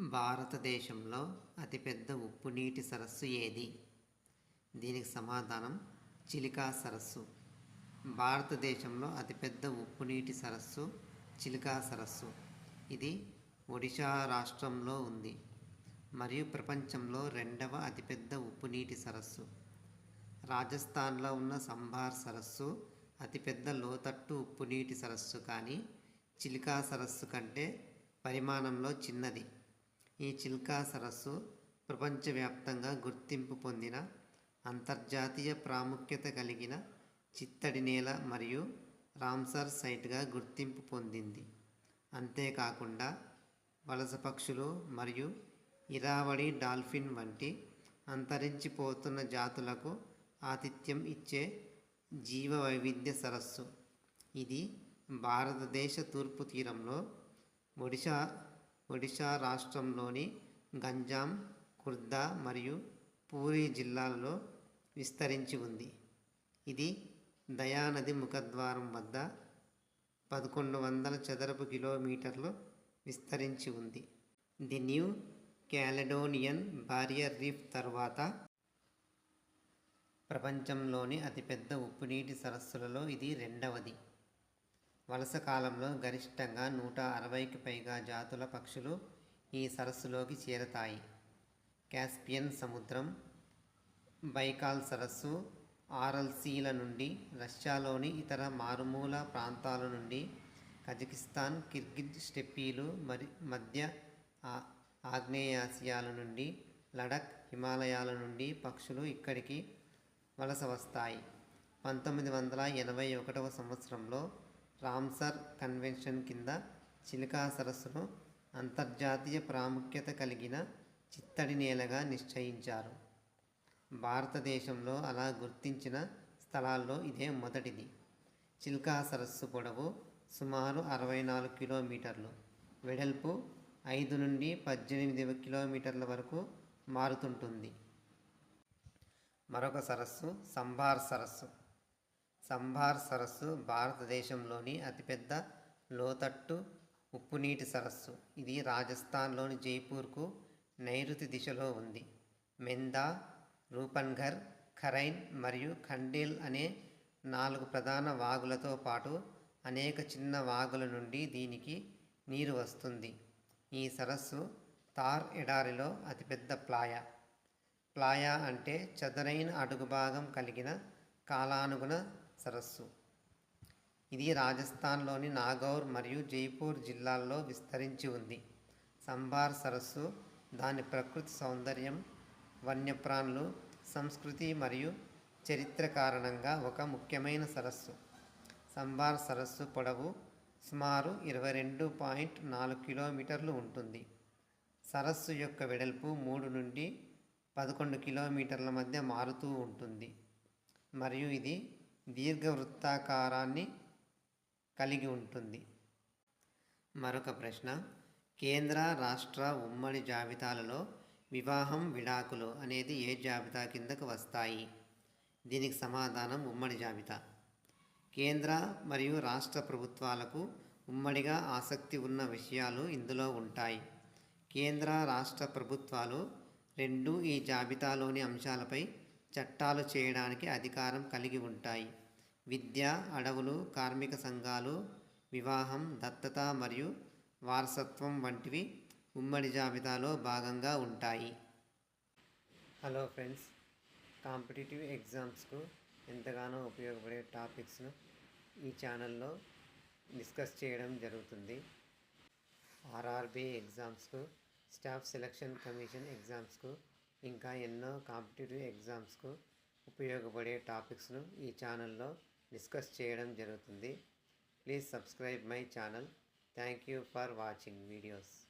భారతదేశంలో అతిపెద్ద ఉప్పు నీటి సరస్సు ఏది? దీనికి సమాధానం చిలికా సరస్సు. భారతదేశంలో అతిపెద్ద ఉప్పు నీటి సరస్సు చిలికా సరస్సు. ఇది ఒడిశా రాష్ట్రంలో ఉంది. మరియు ప్రపంచంలో రెండవ అతిపెద్ద ఉప్పు నీటి సరస్సు. రాజస్థాన్లో ఉన్న సంభార్ సరస్సు అతిపెద్ద లోతట్టు ఉప్పు నీటి సరస్సు కానీ చిలికా సరస్సు కంటే పరిమాణంలో చిన్నది. ఈ చిల్కా సరస్సు ప్రపంచవ్యాప్తంగా గుర్తింపు పొందిన అంతర్జాతీయ ప్రాముఖ్యత కలిగిన చిత్తడి నేల మరియు రామ్సర్ సైట్గా గుర్తింపు పొందింది. అంతేకాకుండా వలస పక్షులు మరియు ఇరావడి డాల్ఫిన్ వంటి అంతరించిపోతున్న జాతులకు ఆతిథ్యం ఇచ్చే జీవ వైవిధ్య సరస్సు. ఇది భారతదేశ తూర్పు తీరంలో ఒడిశా ఒడిశా రాష్ట్రంలోని గంజాం ఖుర్దా మరియు పూరీ జిల్లాలలో విస్తరించి ఉంది. ఇది దయానది ముఖద్వారం వద్ద పదకొండు వందల చదరపు కిలోమీటర్లు విస్తరించి ఉంది. The new Caledonian barrier reef తర్వాత ప్రపంచంలోని అతిపెద్ద ఉప్పునీటి సరస్సులలో ఇది రెండవది. వలస కాలంలో గరిష్టంగా నూట అరవైకి పైగా జాతుల పక్షులు ఈ సరస్సులోకి చేరతాయి. కాస్పియన్ సముద్రం బైకాల్ సరస్సు ఆర్ఎల్సీల నుండి రష్యాలోని ఇతర మారుమూల ప్రాంతాల నుండి కజకిస్తాన్ కిర్గిజ్ స్టెప్పీలు మరి మధ్య ఆగ్నేయాసియాల నుండి లడక్ హిమాలయాల నుండి పక్షులు ఇక్కడికి వలస వస్తాయి. పంతొమ్మిది వందల ఎనభై ఒకటవ సంవత్సరంలో రామ్సర్ కన్వెన్షన్ కింద చిలికా సరస్సును అంతర్జాతీయ ప్రాముఖ్యత కలిగిన చిత్తడి నేలగా నిశ్చయించారు. భారతదేశంలో అలా గుర్తించిన స్థలాల్లో ఇదే మొదటిది. చిల్కా సరస్సు పొడవు సుమారు అరవై నాలుగు కిలోమీటర్లు. వెడల్పు ఐదు నుండి పద్దెనిమిది కిలోమీటర్ల వరకు మారుతుంటుంది. మరొక సరస్సు సంభార్ సరస్సు. సంభార్ సరస్సు భారతదేశంలోని అతిపెద్ద లోతట్టు ఉప్పునీటి సరస్సు. ఇది రాజస్థాన్లోని జైపూర్కు నైరుతి దిశలో ఉంది. మెందా రూపన్ఘర్ ఖరైన్ మరియు ఖండేల్ అనే నాలుగు ప్రధాన వాగులతో పాటు అనేక చిన్న వాగుల నుండి దీనికి నీరు వస్తుంది. ఈ సరస్సు తార్ ఎడారిలో అతిపెద్ద ప్లాయ. ప్లాయ అంటే చదునైన అడుగు భాగం కలిగిన కాలానుగుణ సరస్సు. ఇది రాజస్థాన్లోని నాగౌర్ మరియు జైపూర్ జిల్లాల్లో విస్తరించి ఉంది. సంబార్ సరస్సు దాని ప్రకృతి సౌందర్యం వన్యప్రాణులు సంస్కృతి మరియు చరిత్ర కారణంగా ఒక ముఖ్యమైన సరస్సు. సంబార్ సరస్సు పొడవు సుమారు ఇరవై రెండు పాయింట్ నాలుగు కిలోమీటర్లు ఉంటుంది. సరస్సు యొక్క వెడల్పు మూడు నుండి పదకొండు కిలోమీటర్ల మధ్య మారుతూ ఉంటుంది. మరియు ఇది దీర్ఘవృత్తాకారాన్ని కలిగి ఉంటుంది. మరొక ప్రశ్న కేంద్ర రాష్ట్ర ఉమ్మడి జాబితాలలో వివాహం విడాకులు అనేది ఏ జాబితా కిందకు వస్తాయి? దీనికి సమాధానం ఉమ్మడి జాబితా. కేంద్ర మరియు రాష్ట్ర ప్రభుత్వాలకు ఉమ్మడిగా ఆసక్తి ఉన్న విషయాలు ఇందులో ఉంటాయి. కేంద్ర రాష్ట్ర ప్రభుత్వాలు రెండు ఈ జాబితాలోని అంశాలపై చట్టాలు చేయడానికి అధికారం కలిగి ఉంటాయి. విద్య అడవులు కార్మిక సంఘాలు వివాహం దత్తత మరియు వారసత్వం వంటివి ఉమ్మడి జాబితాలో భాగంగా ఉంటాయి. హలో ఫ్రెండ్స్ కాంపిటేటివ్ ఎగ్జామ్స్కు ఎంతగానో ఉపయోగపడే టాపిక్స్ను ఈ ఛానల్లో డిస్కస్ చేయడం జరుగుతుంది. ఆర్ఆర్బి ఎగ్జామ్స్కు స్టాఫ్ సెలక్షన్ కమిషన్ ఎగ్జామ్స్కు ఇంకా ఎన్నో కాంపిటేటివ్ ఎగ్జామ్స్కు ఉపయోగపడే టాపిక్స్ను ఈ ఛానల్లో డిస్కస్ చేయడం జరుగుతుంది. Please subscribe my channel. Thank you for watching videos.